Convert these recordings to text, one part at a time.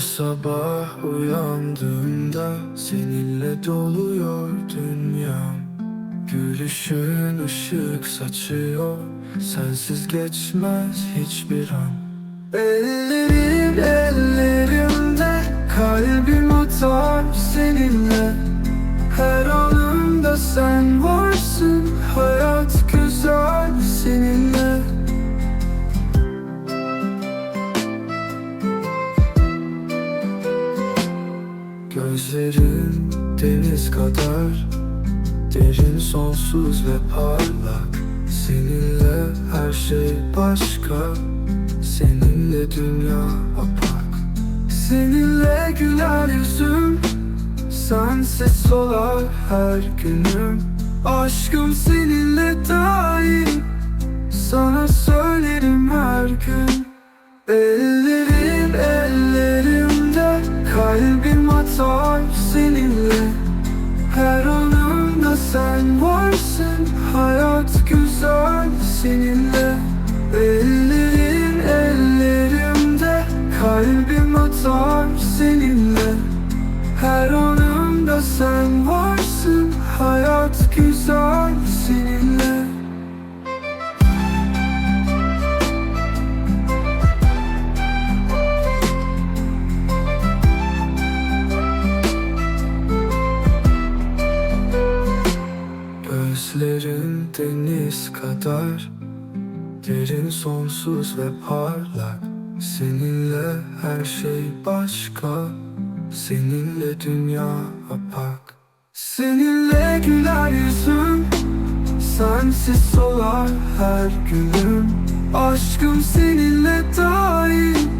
sabah uyandığımda seninle doluyor dünyam. Gülüşün ışık saçıyor sensiz geçmez hiçbir an. Ellerin ellerimde kalbim atar seninle. Her anımda sen varsın Gözlerin deniz kadar Derin sonsuz ve parlak. Seninle her şey başka Seninle dünya apak. Seninle güler yüzüm Sensiz solar her günüm. Aşkım seninle daim Sana söylerim her gün. Ellerin Atar seninle. Her anımda sen varsın. Hayat güzel seninle deniz kadar Derin sonsuz ve parlak. Seninle her şey başka Seninle dünya apak. Seninle güler yüzüm Sensiz solar her günüm. Aşkım seninle daim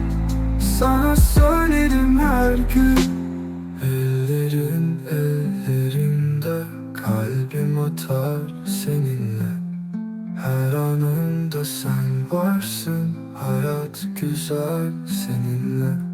Sana söylerim her gün. Ellerin ellerimde Kalbim atar anımda sen varsın. Hayat güzel seninle